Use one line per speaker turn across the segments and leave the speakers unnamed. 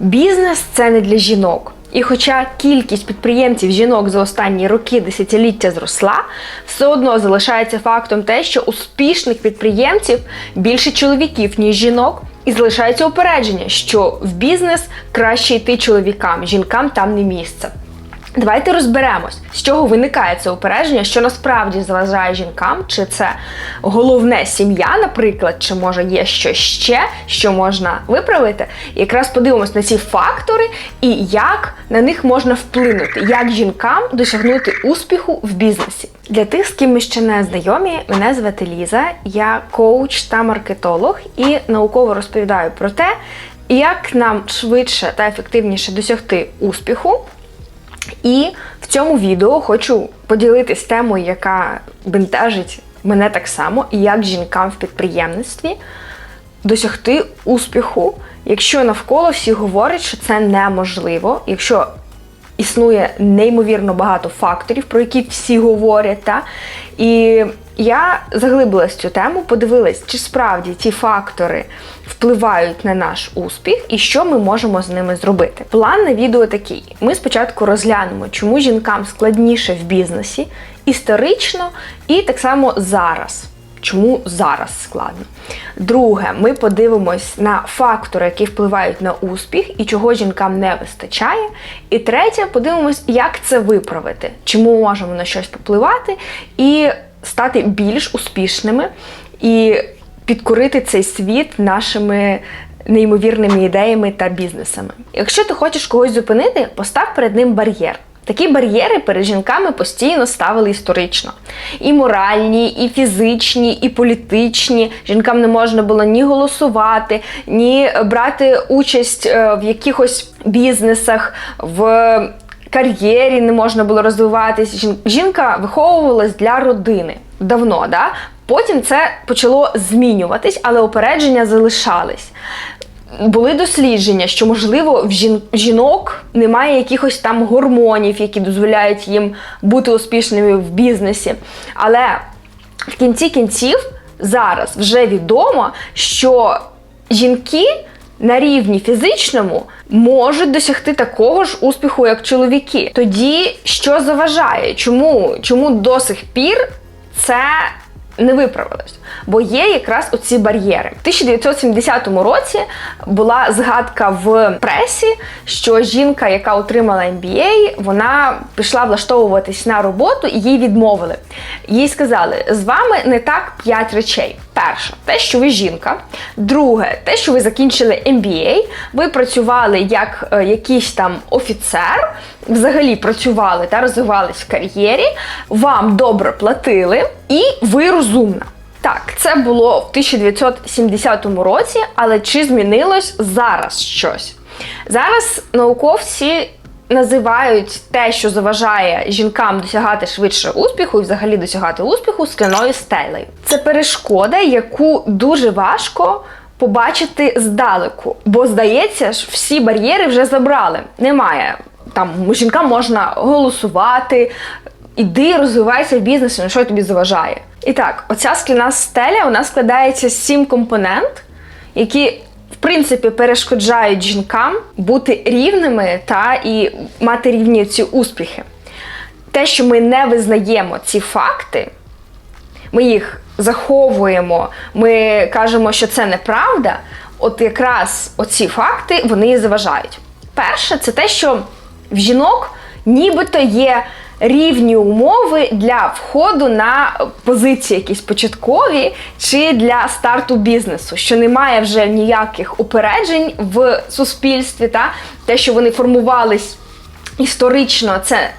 Бізнес це не для жінок. І хоча кількість підприємців жінок за останні роки десятиліття зросла, все одно залишається фактом те, що успішних підприємців більше чоловіків, ніж жінок, і залишається упередження, що в бізнес краще йти чоловікам, жінкам там не місце. Давайте розберемось, з чого виникає це упередження, що насправді заважає жінкам, чи це головне сім'я, наприклад, чи може є щось ще, що можна виправити. І якраз подивимось на ці фактори і як на них можна вплинути, як жінкам досягнути успіху в бізнесі. Для тих, з ким ми ще не знайомі, мене звати Ліза, я коуч та маркетолог і науково розповідаю про те, як нам швидше та ефективніше досягти успіху. І в цьому відео хочу поділитись темою, яка бентежить мене так само, і як жінкам в підприємництві досягти успіху, якщо навколо всі говорять, що це неможливо, якщо існує неймовірно багато факторів, про які всі говорять. Та? І я заглибилась цю тему, подивилась, чи справді ці фактори впливають на наш успіх і що ми можемо з ними зробити. План на відео такий: ми спочатку розглянемо, чому жінкам складніше в бізнесі історично і так само зараз. Чому зараз складно? Друге, ми подивимось на фактори, які впливають на успіх і чого жінкам не вистачає. І третє, подивимось, як це виправити, чому можемо на щось попливати і стати більш успішними і підкорити цей світ нашими неймовірними ідеями та бізнесами. Якщо ти хочеш когось зупинити, постав перед ним бар'єр. Такі бар'єри перед жінками постійно ставили історично. І моральні, і фізичні, і політичні. Жінкам не можна було ні голосувати, ні брати участь е, в якихось бізнесах, в кар'єрі не можна було розвиватись. Жінка виховувалась для родини давно. Да? Потім це почало змінюватись, але опередження залишались. Були дослідження, що можливо в жін- жінок немає якихось там гормонів, які дозволяють їм бути успішними в бізнесі. Але в кінці кінців зараз вже відомо, що жінки на рівні фізичному можуть досягти такого ж успіху, як чоловіки. Тоді що заважає? Чому, Чому до сих пір це не виправилось? Бо є якраз оці бар'єри. В 1970 році була згадка в пресі, що жінка, яка отримала MBA, вона пішла влаштовуватись на роботу і їй відмовили. Їй сказали: з вами не так п'ять речей. Перше, те, що ви жінка. Друге, те, що ви закінчили MBA, ви працювали як е, якийсь там офіцер, взагалі працювали та розвивались в кар'єрі, вам добре платили, і ви розумна. Так, це було в 1970 році, але чи змінилось зараз щось? Зараз науковці називають те, що заважає жінкам досягати швидше успіху і взагалі досягати успіху скляною стелею. Це перешкода, яку дуже важко побачити здалеку, бо здається, ж всі бар'єри вже забрали. Немає там жінкам можна голосувати. Іди, розвивайся в бізнесі, ну що тобі заважає. І так, оця скляна стеля у нас складається з сім компонент, які в принципі перешкоджають жінкам бути рівними та і мати рівні ці успіхи. Те, що ми не визнаємо ці факти, ми їх заховуємо, ми кажемо, що це неправда. От якраз оці факти вони і заважають. Перше, це те, що в жінок нібито є рівні умови для входу на позиції якісь початкові чи для старту бізнесу, що немає вже ніяких упереджень в суспільстві, та те, що вони формувались історично, це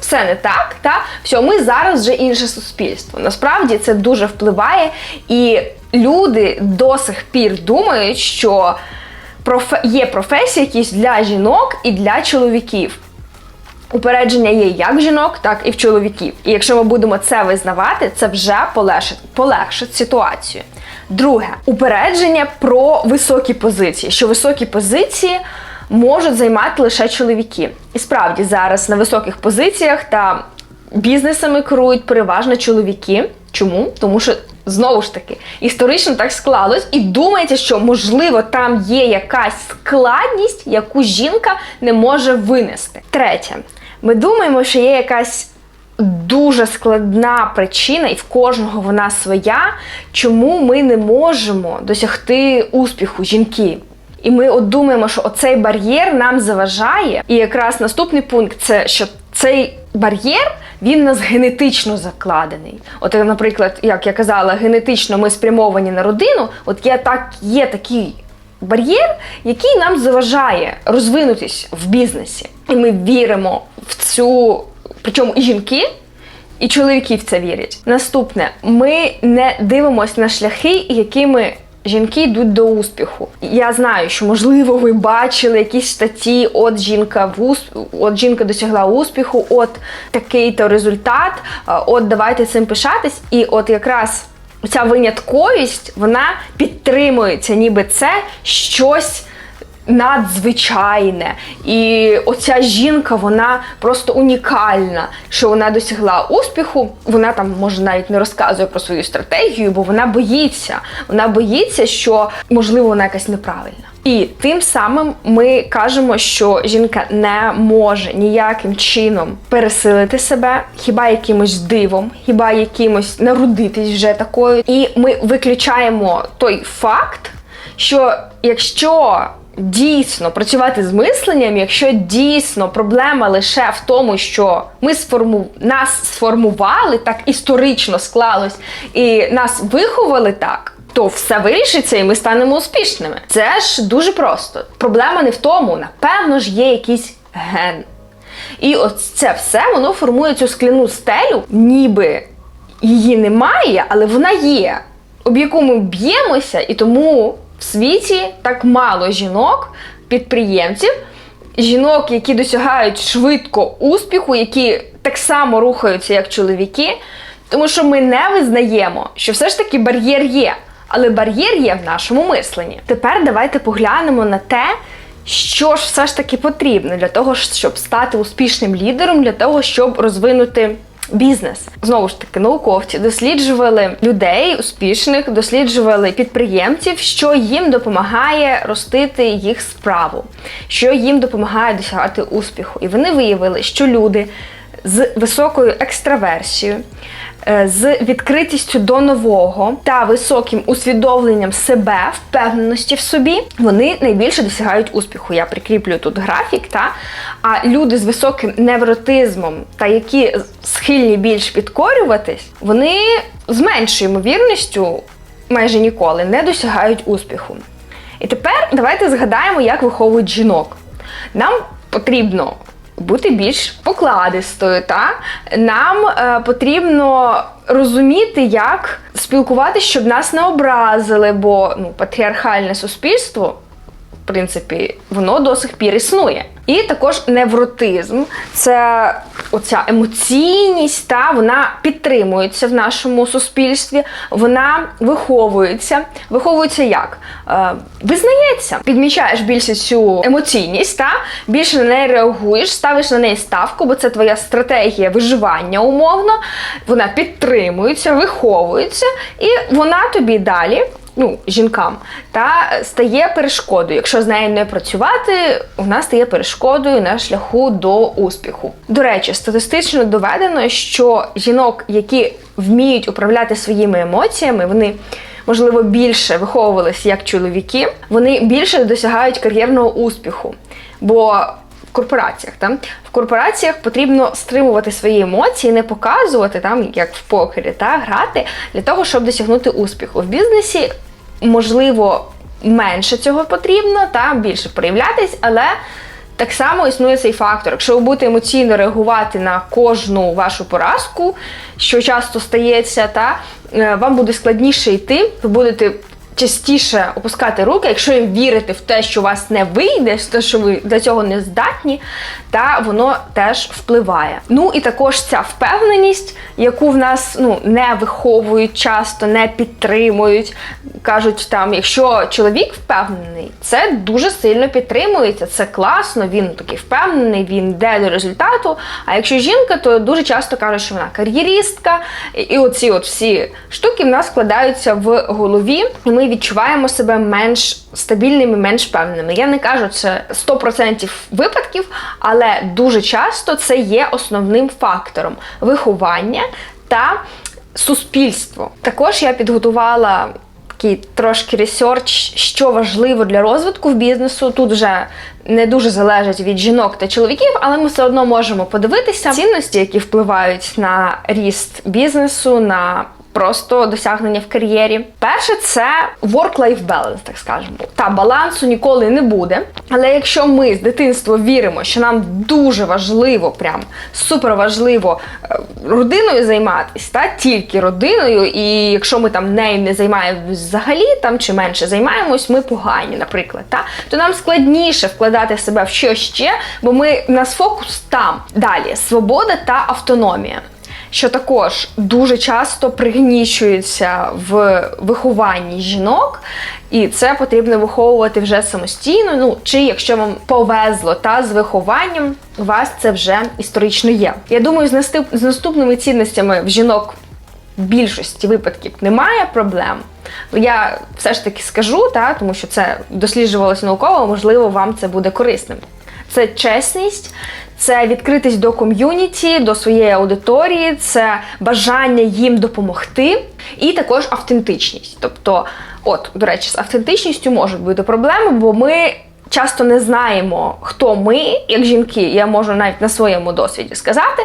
все не так. Та все, ми зараз вже інше суспільство. Насправді це дуже впливає, і люди до сих пір думають, що є професії якісь для жінок і для чоловіків. Упередження є як в жінок, так і в чоловіків. І якщо ми будемо це визнавати, це вже полегшить, полегшить ситуацію. Друге, упередження про високі позиції, що високі позиції можуть займати лише чоловіки. І справді зараз на високих позиціях та бізнесами керують переважно чоловіки. Чому? Тому що Знову ж таки, історично так склалось, і думаєте, що можливо там є якась складність, яку жінка не може винести. Третє, ми думаємо, що є якась дуже складна причина, і в кожного вона своя, чому ми не можемо досягти успіху жінки. І ми от думаємо, що оцей бар'єр нам заважає. І якраз наступний пункт це що цей бар'єр він нас генетично закладений. От, наприклад, як я казала, генетично ми спрямовані на родину. От є так, є такий бар'єр, який нам заважає розвинутись в бізнесі. І ми віримо в цю, причому і жінки. І чоловіки в це вірять. Наступне, ми не дивимося на шляхи, якими жінки йдуть до успіху. Я знаю, що можливо ви бачили якісь статті, от жінка в усп... от жінка досягла успіху, от такий-то результат, от давайте цим пишатись. І от якраз ця винятковість вона підтримується, ніби це щось надзвичайне. І оця жінка, вона просто унікальна, що вона досягла успіху. Вона там може навіть не розказує про свою стратегію, бо вона боїться. Вона боїться, що можливо вона якась неправильна. І тим самим ми кажемо, що жінка не може ніяким чином пересилити себе, хіба якимось дивом, хіба якимось народитись вже такою. І ми виключаємо той факт, що якщо дійсно працювати з мисленням, якщо дійсно проблема лише в тому, що ми сформу... нас сформували, так історично склалось, і нас виховали так. То все вирішиться, і ми станемо успішними. Це ж дуже просто. Проблема не в тому, напевно ж, є якийсь ген. І ось це все воно формує цю скляну стелю, ніби її немає, але вона є, об яку ми б'ємося, і тому в світі так мало жінок, підприємців, жінок, які досягають швидко успіху, які так само рухаються, як чоловіки, тому що ми не визнаємо, що все ж таки бар'єр є, але бар'єр є в нашому мисленні. Тепер давайте поглянемо на те. Що ж все ж таки потрібно для того, щоб стати успішним лідером, для того, щоб розвинути бізнес. Знову ж таки, науковці досліджували людей успішних, досліджували підприємців, що їм допомагає ростити їх справу, що їм допомагає досягати успіху. І вони виявили, що люди з високою екстраверсією. Е, З відкритістю до нового та високим усвідомленням себе, впевненості в собі, вони найбільше досягають успіху. Я прикріплю тут графік. Та? А люди з високим невротизмом та які схильні більш підкорюватись, вони з меншою ймовірністю майже ніколи не досягають успіху. І тепер давайте згадаємо, як виховують жінок. Нам потрібно бути більш покладистою, та нам е, потрібно розуміти, як спілкуватися, щоб нас не образили, бо ну, патріархальне суспільство, в принципі, воно до сих пір існує. І також невротизм це оця емоційність, та вона підтримується в нашому суспільстві, вона виховується. Виховується як? Е, визнається, підмічаєш більше цю емоційність, та більше на неї реагуєш, ставиш на неї ставку, бо це твоя стратегія виживання умовно. Вона підтримується, виховується, і вона тобі далі ну, жінкам, та стає перешкодою. Якщо з нею не працювати, вона стає перешкодою на шляху до успіху. До речі, статистично доведено, що жінок, які вміють управляти своїми емоціями, вони. Можливо, більше виховувалися як чоловіки, вони більше досягають кар'єрного успіху. Бо корпораціях там в корпораціях потрібно стримувати свої емоції, не показувати там, як в покері, та грати для того, щоб досягнути успіху. В бізнесі можливо менше цього потрібно, та більше проявлятись, але так само існує цей фактор. Якщо ви будете емоційно реагувати на кожну вашу поразку, що часто стається, та е, вам буде складніше йти, ви будете частіше опускати руки, якщо вірити в те, що у вас не вийде, в те, що ви для цього не здатні, та воно теж впливає. Ну і також ця впевненість, яку в нас ну не виховують часто, не підтримують. Кажуть, там, якщо чоловік впевнений, це дуже сильно підтримується, це класно, він такий впевнений, він йде до результату. А якщо жінка, то дуже часто кажуть, що вона кар'єристка, і оці от всі штуки в нас складаються в голові, і ми відчуваємо себе менш стабільними, менш впевненими. Я не кажу це 100% випадків, але дуже часто це є основним фактором виховання та суспільство. Також я підготувала такий трошки ресерч, що важливо для розвитку в бізнесу. Тут вже не дуже залежить від жінок та чоловіків, але ми все одно можемо подивитися цінності, які впливають на ріст бізнесу, на просто досягнення в кар'єрі. Перше, це work-life balance, так скажемо. Та балансу ніколи не буде. Але якщо ми з дитинства віримо, що нам дуже важливо, прям супер важливо е, родиною займатися, та тільки родиною, і якщо ми там нею не займаємось взагалі там чи менше займаємось, ми погані, наприклад, та то нам складніше вкладати себе в що ще, бо ми нас фокус там. Далі свобода та автономія що також дуже часто пригнічується в вихованні жінок, і це потрібно виховувати вже самостійно. Ну чи якщо вам повезло та з вихованням, у вас це вже історично є. Я думаю, з наступ- з наступними цінностями в жінок в більшості випадків немає проблем. Я все ж таки скажу, та, тому що це досліджувалося науково, можливо, вам це буде корисним. Це чесність, це відкритість до ком'юніті, до своєї аудиторії, це бажання їм допомогти, і також автентичність. Тобто, от, до речі, з автентичністю можуть бути проблеми, бо ми часто не знаємо, хто ми, як жінки, я можу навіть на своєму досвіді сказати,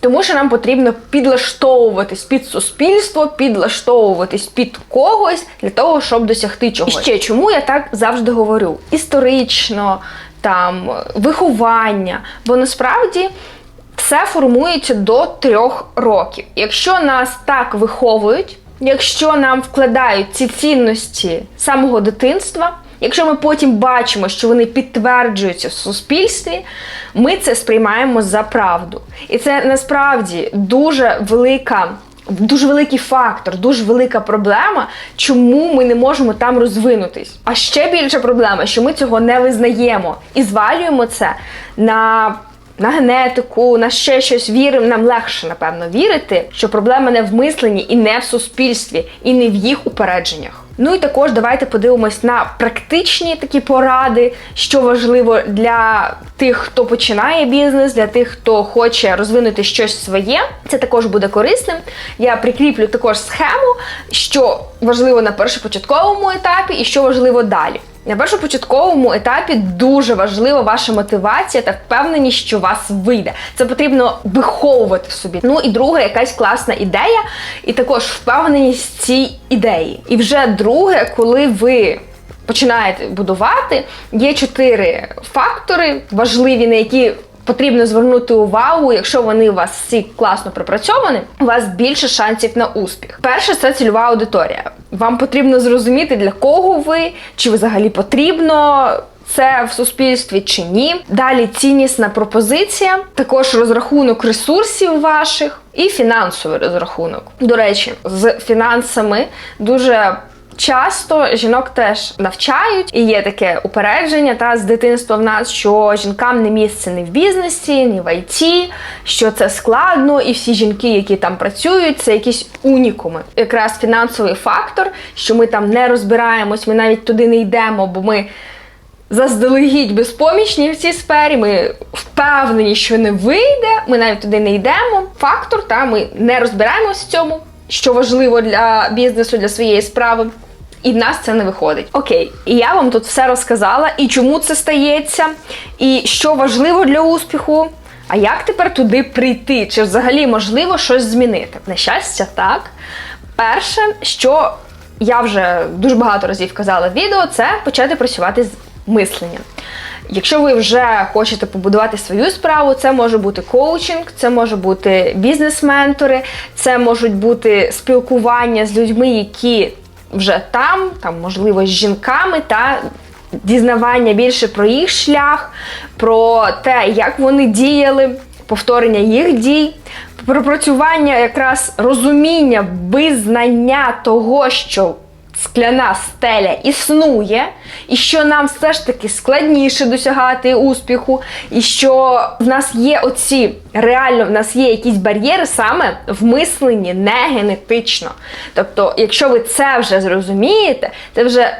тому що нам потрібно підлаштовуватись під суспільство, підлаштовуватись під когось для того, щоб досягти чогось. І ще чому я так завжди говорю? Історично, там виховання, бо насправді. Все формується до трьох років. Якщо нас так виховують, якщо нам вкладають ці цінності самого дитинства, якщо ми потім бачимо, що вони підтверджуються в суспільстві, ми це сприймаємо за правду. І це насправді дуже велика. Дуже великий фактор, дуже велика проблема, чому ми не можемо там розвинутись. А ще більша проблема, що ми цього не визнаємо і звалюємо це на на генетику, на ще щось віримо. Нам легше, напевно, вірити, що проблема не в мисленні і не в суспільстві, і не в їх упередженнях. Ну і також давайте подивимось на практичні такі поради, що важливо для тих, хто починає бізнес, для тих, хто хоче розвинути щось своє. Це також буде корисним. Я прикріплю також схему, що важливо на першопочатковому етапі і що важливо далі. На першопочатковому етапі дуже важлива ваша мотивація та впевненість, що у вас вийде. Це потрібно виховувати в собі. Ну і друге, якась класна ідея, і також впевненість цій ідеї. І вже друге, коли ви починаєте будувати, є чотири фактори важливі, на які потрібно звернути увагу, якщо вони у вас всі класно пропрацьовані, у вас більше шансів на успіх. Перше це цільова аудиторія. Вам потрібно зрозуміти, для кого ви, чи взагалі потрібно. Це в суспільстві чи ні. Далі ціннісна пропозиція, також розрахунок ресурсів ваших і фінансовий розрахунок. До речі, з фінансами дуже Часто жінок теж навчають, і є таке упередження та з дитинства в нас, що жінкам не місце ні в бізнесі, ні в ІТ, що це складно, і всі жінки, які там працюють, це якісь унікуми. Якраз фінансовий фактор, що ми там не розбираємось, ми навіть туди не йдемо, бо ми заздалегідь безпомічні в цій сфері. Ми впевнені, що не вийде. Ми навіть туди не йдемо. Фактор, та ми не розбираємось в цьому, що важливо для бізнесу, для своєї справи. І в нас це не виходить. Окей, і я вам тут все розказала, і чому це стається, і що важливо для успіху. А як тепер туди прийти? Чи взагалі можливо щось змінити? На щастя, так. Перше, що я вже дуже багато разів казала в відео, це почати працювати з мисленням. Якщо ви вже хочете побудувати свою справу, це може бути коучинг, це може бути бізнес-ментори, це можуть бути спілкування з людьми, які вже там, там можливо з жінками та дізнавання більше про їх шлях, про те, як вони діяли, повторення їх дій, пропрацювання якраз розуміння, визнання того, що скляна стеля існує, і що нам все ж таки складніше досягати успіху, і що в нас є оці реально в нас є якісь бар'єри саме в мисленні, не генетично. Тобто, якщо ви це вже зрозумієте, це вже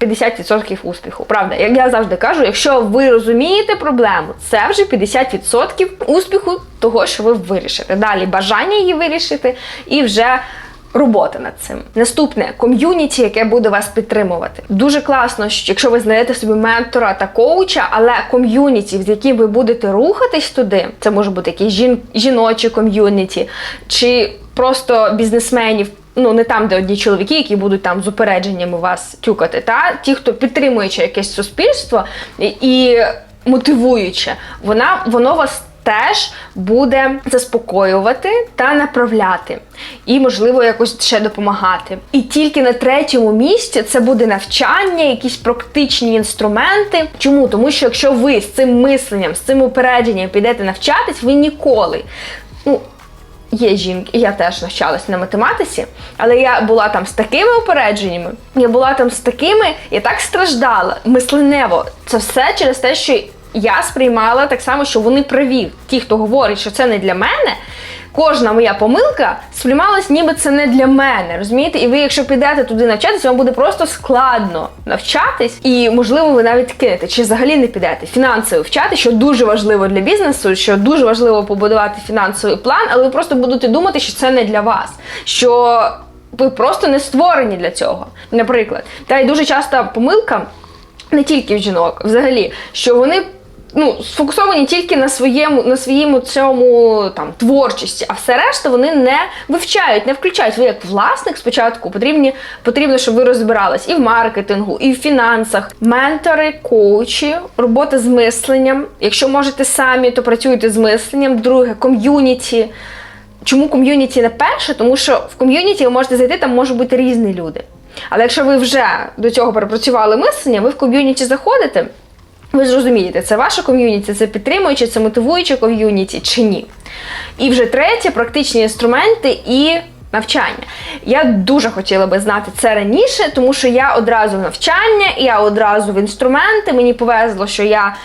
50% успіху. Правда, як я завжди кажу, якщо ви розумієте проблему, це вже 50% успіху того, що ви вирішите. Далі бажання її вирішити і вже. Робота над цим. Наступне ком'юніті, яке буде вас підтримувати. Дуже класно, що якщо ви знайдете собі ментора та коуча, але ком'юніті, з яким ви будете рухатись туди, це може бути якісь жін... жіночі ком'юніті, чи просто бізнесменів. Ну, не там, де одні чоловіки, які будуть там з упередженнями вас тюкати, та ті, хто підтримуючи якесь суспільство і мотивуюче, вона воно вас теж буде заспокоювати та направляти, і, можливо, якось ще допомагати. І тільки на третьому місці це буде навчання, якісь практичні інструменти. Чому? Тому що якщо ви з цим мисленням, з цим упередженням підете навчатись, ви ніколи. ну, Є жінки, я теж навчалась на математиці, але я була там з такими упередженнями, я була там з такими, я так страждала мисленево. Це все через те, що я сприймала так само, що вони праві. Ті, хто говорить, що це не для мене. Кожна моя помилка сприймалась, ніби це не для мене. Розумієте? І ви, якщо підете туди навчатися, вам буде просто складно навчатись, і можливо, ви навіть кинете, чи взагалі не підете. Фінансово вчати, що дуже важливо для бізнесу, що дуже важливо побудувати фінансовий план, але ви просто будете думати, що це не для вас. Що ви просто не створені для цього. Наприклад, та й дуже часта помилка. Не тільки в жінок, взагалі, що вони ну, сфокусовані тільки на своєму на своєму цьому там творчості, а все решта вони не вивчають, не включають. Ви як власник спочатку потрібні, потрібно, щоб ви розбирались і в маркетингу, і в фінансах. Ментори, коучі, робота з мисленням. Якщо можете самі, то працюйте з мисленням. Друге, ком'юніті. Чому ком'юніті не перше? Тому що в ком'юніті ви можете зайти, там можуть бути різні люди. Але якщо ви вже до цього перепрацювали мислення, ви в ком'юніті заходите. Ви зрозумієте, це ваше ком'юніті, це підтримуюче, це мотивуюче ком'юніті чи ні. І вже третє практичні інструменти і навчання. Я дуже хотіла би знати це раніше, тому що я одразу в навчання, я одразу в інструменти. Мені повезло, що я.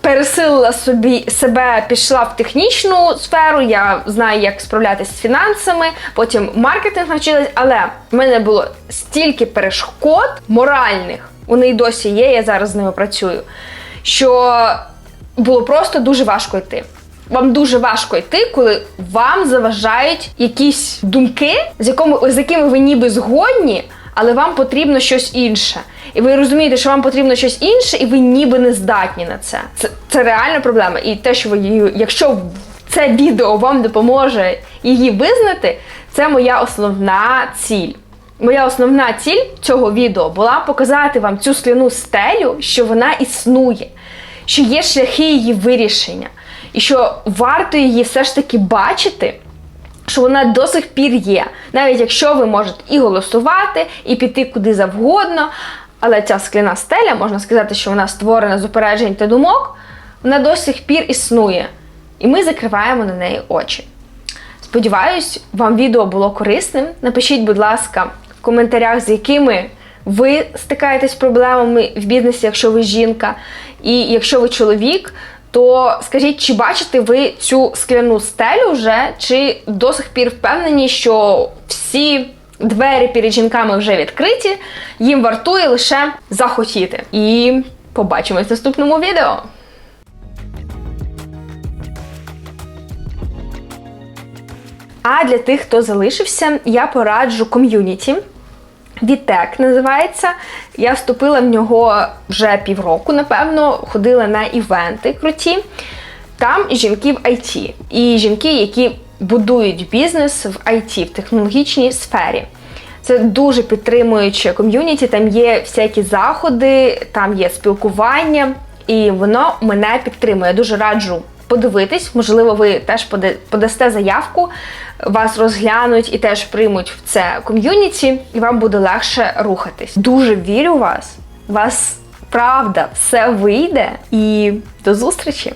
Пересилила собі себе, пішла в технічну сферу, я знаю, як справлятися з фінансами, потім маркетинг навчилась, але в мене було стільки перешкод моральних, вони й досі є, я зараз з ними працюю. Що було просто дуже важко йти. Вам дуже важко йти, коли вам заважають якісь думки, з якими, з якими ви ніби згодні, але вам потрібно щось інше. І ви розумієте, що вам потрібно щось інше, і ви ніби не здатні на це. Це, це реальна проблема. І те, що ви її, якщо це відео вам допоможе її визнати, це моя основна ціль. Моя основна ціль цього відео була показати вам цю скляну стелю, що вона існує, що є шляхи її вирішення, і що варто її все ж таки бачити, що вона до сих пір є. Навіть якщо ви можете і голосувати, і піти куди завгодно. Але ця скляна стеля, можна сказати, що вона створена з упереджень та думок, вона до сих пір існує. І ми закриваємо на неї очі. Сподіваюсь, вам відео було корисним. Напишіть, будь ласка, коментарях, з якими ви стикаєтесь проблемами в бізнесі, якщо ви жінка, і якщо ви чоловік, то скажіть, чи бачите ви цю скляну стелю вже, чи до сих пір впевнені, що всі двері перед жінками вже відкриті, їм вартує лише захотіти. І побачимось в наступному відео. А для тих, хто залишився, я пораджу ком'юніті. Вітек називається. Я вступила в нього вже півроку, напевно, ходила на івенти круті. Там жінки в IT. І жінки, які будують бізнес в IT, в технологічній сфері. Це дуже підтримуюче ком'юніті, там є всякі заходи, там є спілкування, і воно мене підтримує. Я дуже раджу подивитись. Можливо, ви теж подасте заявку, вас розглянуть і теж приймуть в це ком'юніті, і вам буде легше рухатись. Дуже вірю в вас. Вас правда все вийде і до зустрічі!